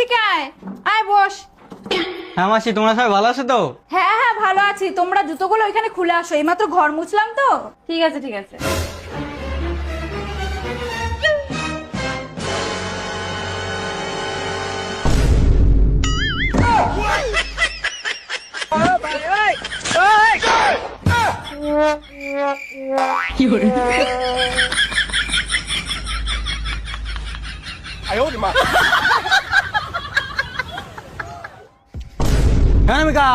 দিকে আয় আয় বস হ্যাঁ মাসি তোমরা সবাই ভালো আছো তো হ্যাঁ হ্যাঁ ভালো আছি তোমরা জুতোগুলো ওইখানে খুলে আসো এইমাত্র ঘর মুছলাম তো ঠিক আছে ঠিক আছে হ্যাঁ মিকা।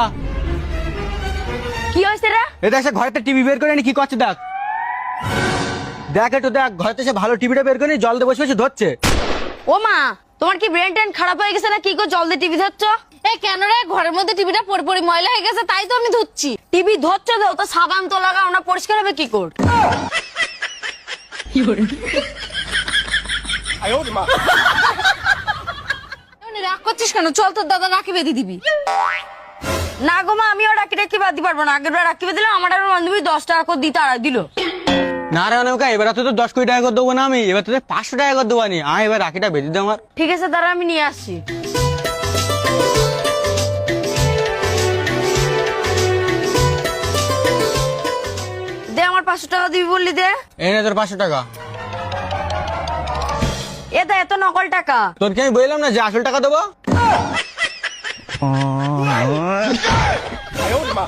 কি হয়েছে রে? এটা এসে ঘরেতে টিভি বের করে নি কি করছে দেখ? দেখ একটু দেখ ঘরেতে এসে ভালো টিভিটা বের করে নি জল দিয়ে বসে বসে ধরছে। ও মা তোমার কি ব্রেন টেন খারাপ হয়ে গেছে না কি গো? জল দিয়ে টিভি ধরছ? এই কেন রে ঘরের মধ্যে টিভিটা পরি পরি ময়লা হয়ে গেছে তাই তো আমি ধুচ্ছি টিভি ধরছ দাও তো সাবান তো লাগাও না পরিষ্কার হবে কি করে? রাগ করছিস কেন? চল তোর দাদা রাখি বেঁধে দিবি। না গো মা আমিও রাখি রাখি বাঁধতে পারব না? আগের বার রাখি দিলাম আমার আর বান্ধবী দশ টাকা করে দিতে আর দিল। না রে অনেকা এবার তো দশ কোটি টাকা করে দেবো না আমি এবার তোদের পাঁচশো টাকা করে দেবো আমি এবার রাখিটা বেঁধে দেবো আমার। ঠিক আছে দাঁড়া আমি নিয়ে আসছি। দে আমার পাঁচশো টাকা দিবি বললি দে। এই নে তোর পাঁচশো টাকা। এ দা এত নকল টাকা। তোর কি আমি বললাম না যে আসল টাকা দেবো? 哎呦我的妈